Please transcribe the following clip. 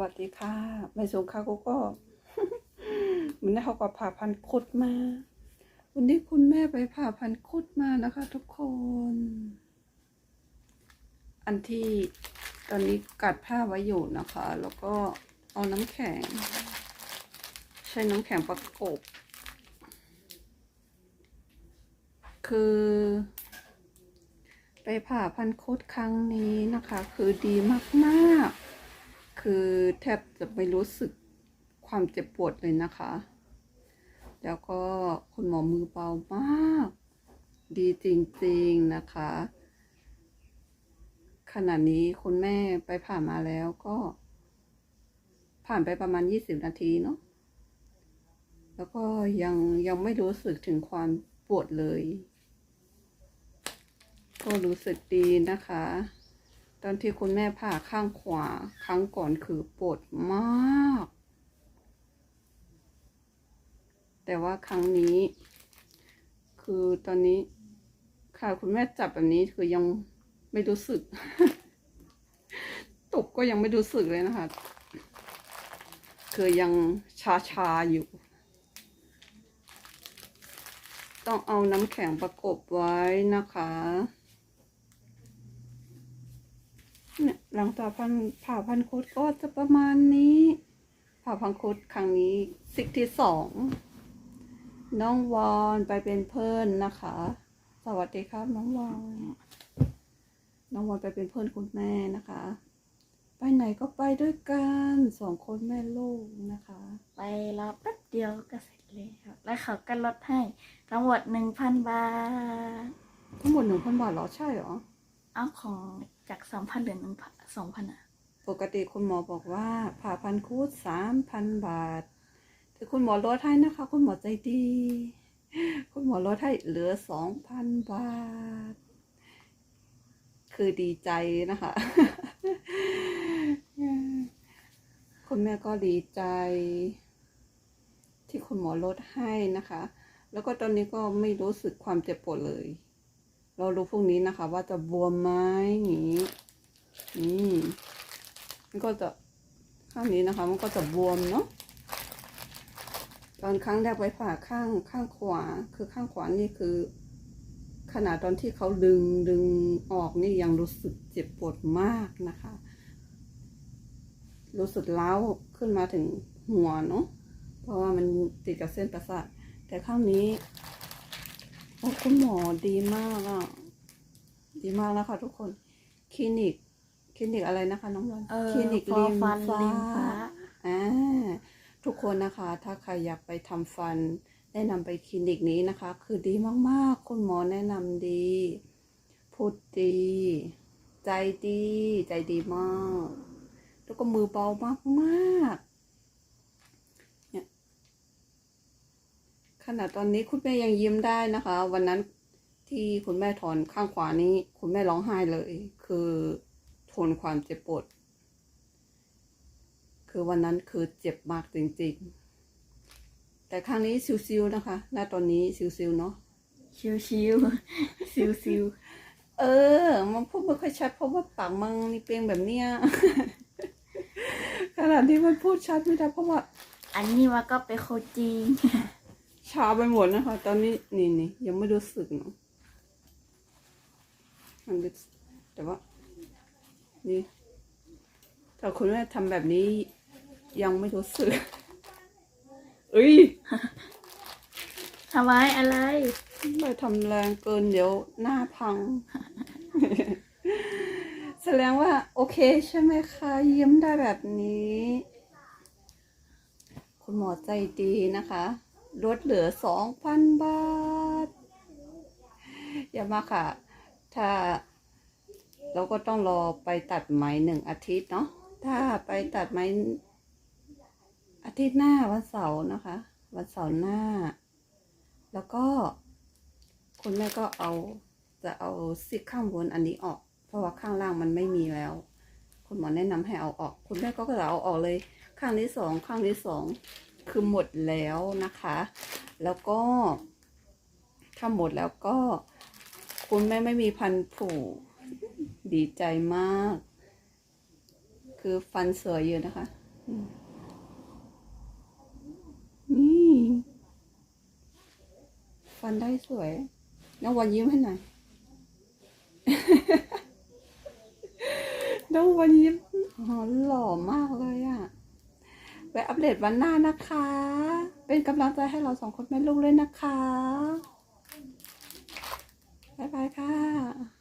วัสดีค่ะ ไม่สงค่ะกูก็วันนี้เขาก็ผ่าพันคุดมา วันนี้คุณแม่ไปผ่าพันคุดมานะคะ ทุกคน อันที่ตอนนี้กัดผ้าไว้อยู่นะคะ แล้วก็เอาน้ำแข็ง ใช้น้ำแข็งประกบ คือไปผ่าพันคุดครั้งนี้นะคะ คือดีมาก ๆ คือแทบจะไม่รู้สึกความเจ็บปวดเลยนะคะ แล้วก็คุณหมอมือเบามาก ดีจริงๆนะคะ ขณะนี้คุณแม่ไปผ่ามาแล้วก็ ผ่านไปประมาณ20นาทีเนาะ แล้วก็ยังยังไม่รู้สึกถึงความปวดเลย ก็รู้สึกดีนะคะ ตอนที่คุณแม่ผ่าข้างขวาครั้งก่อนคือปวดมาก แต่ว่าครั้งนี้ คือตอนนี้ค่ะคุณแม่จับแบบนี้คือยังไม่รู้สึก ตบก็ยังไม่รู้สึกเลยนะคะ คือยังชาชาอยู่ ต้องเอาน้ำแข็งประกบไว้นะคะ เนี่ย หลังจากพันผ่าพันคุดก็จะประมาณนี้ ผ่าพันคุดครั้งนี้สิกที่สองน้องวอนไปเป็นเพื่อนนะคะ สวัสดีครับ น้องวอนน้องวอนไปเป็นเพื่อนคุณแม่นะคะ ไปไหนก็ไปด้วยกันสองคนแม่ลูกนะคะ ไปรอแป๊บเดียวก็เสร็จเลยครับแล้วเขาก็ลดให้ทั้งหมดหนึ่งพันบาท ทั้งหมดหนึ่งพันบาทเหรอใช่เหรอ เอาของจากสองพันเหลือหนึ่งพัน สองพันอะ ปกติคุณหมอบอกว่าผ่าพันคูดสามพันบาท แต่คุณหมอลดให้นะคะ คุณหมอใจดี คุณหมอลดให้เหลือสองพันบาท คือดีใจนะคะ คุณแม่ก็ดีใจ ที่คุณหมอลดให้นะคะ แล้วก็ตอนนี้ก็ไม่รู้สึกความเจ็บปวดเลย เรารู้พรุ่งนี้นะคะ ว่าจะบวมไหมอย่างนี้ อืมมันก็จะข้างนี้นะคะ มันก็จะบวมเนาะตอนครั้งแรกไปผ่าข้างข้างขวา คือข้างขวานี่คือ ขนาดตอนที่เขาดึงดึงออกนี่ยังรู้สึกเจ็บปวดมากนะคะ รู้สึกเล้าวขึ้นมาถึงหัวเนาะเพราะว่ามันติดกับเส้นประสาทแต่ข้างนี้โอ้คุณหมอดีมากอะดีมากนะคะทุกคน คลินิก คลินิกอะไรนะคะน้องวันเออคลินิกฟอริมฟันฟ้าริมฟ้าอ่าทุกคนนะคะ ถ้าใครอยากไปทำฟัน แนะนำไปคลินิกนี้นะคะ คือดีมากๆ คุณหมอแนะนำดี พูดดี ใจดี ใจดีมาก แล้วก็มือเบามากมากๆเนี่ยขนาดตอนนี้คุณแม่ยังยิ้มได้นะคะ วันนั้นที่คุณแม่ถอนข้างขวานี้ คุณแม่ร้องไห้เลย คือ ทนความเจ็บปวด คือวันนั้นคือเจ็บมากจริงๆ แต่ครั้งนี้ซิวๆนะคะณตอนนี้ซิวๆเนาะ ชิวชิวซิวซิวเออ มันพูดไม่ค่อยชัดเพราะว่าปากมันนี่เปลียงแบบเนี้ย ขนาดที่มันพูดชัดไม่ได้เพราะว่าอันนี้ว่าก็ไปนโคจีนชาไปหมดนะคะ ตอนนี้นี่นี่ยังไม่รู้สึกเนาะมันรู้สึกแต่ว่า นี่ถ้าคุณแม่ทำแบบนี้ยังไม่รู้สึกเอ้ยทำไมอะไรไม่ทำแรงเกินเดี๋ยวหน้าพัง แสดงว่า โอเคใช่ไหมคะยิ้มได้แบบนี้ คุณหมอใจดีนะคะลดเหลือสองพันบาท อย่ามาค่ะ ถ้า เราก็ต้องรอไปตัดไหมหนึ่งอาทิตย์เนาะถ้าไปตัดไหมอาทิตย์หน้าวันเสาร์นะคะ วันเสาร์หน้า แล้วก็ คุณแม่ก็เอาจะเอาซิกข้างบนอันนี้ออก เพราะว่าข้างล่างมันไม่มีแล้ว คุณหมอแนะนำให้เอาออก คุณแม่ก็จะเอาออกเลย ข้างที่สองข้างที่สองคือหมดแล้วนะคะ แล้วก็ถ้าหมดแล้วก็ คุณแม่ไม่มีพันผู ดีใจมาก คือฟันสวยอยู่นะคะ นี่ ฟันได้สวยน้องวันยิ้มให้หน่อยน้องวันยิ้มหล่อมากเลยอะ่ะ ไปอัปเดตวันหน้านะคะ เป็นกำลังใจให้เราสองคนแม่ลูกเลยนะคะ บ๊ายบายค่ะ